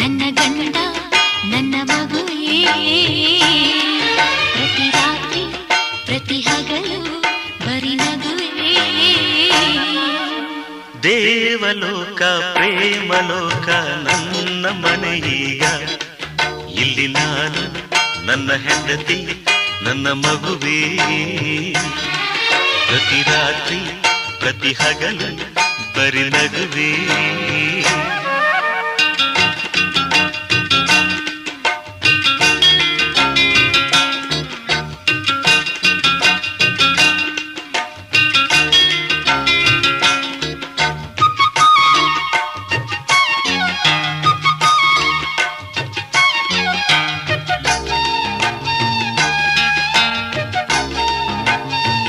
ನನ್ನ ಗಂಡ, ನನ್ನ ಮಗುವೇ. ಪ್ರತಿ ರಾತ್ರಿ, ಪ್ರತಿ ಹಗಲು ಬರಿ ನಗುವೇ ದೇವಲೋಕ, ಪ್ರೇಮಲೋಕ, ನನ್ನ ಮನೆಯೀಗ ಇಲ್ಲಿ ನಾನು ನನ್ನ ಹೆಂಡತಿ, ನನ್ನ ಮಗುವೇ. ಪ್ರತಿ ರಾತ್ರಿ, ಪ್ರತಿ ಹಗಲು ಬರಿ ನಗುವೇ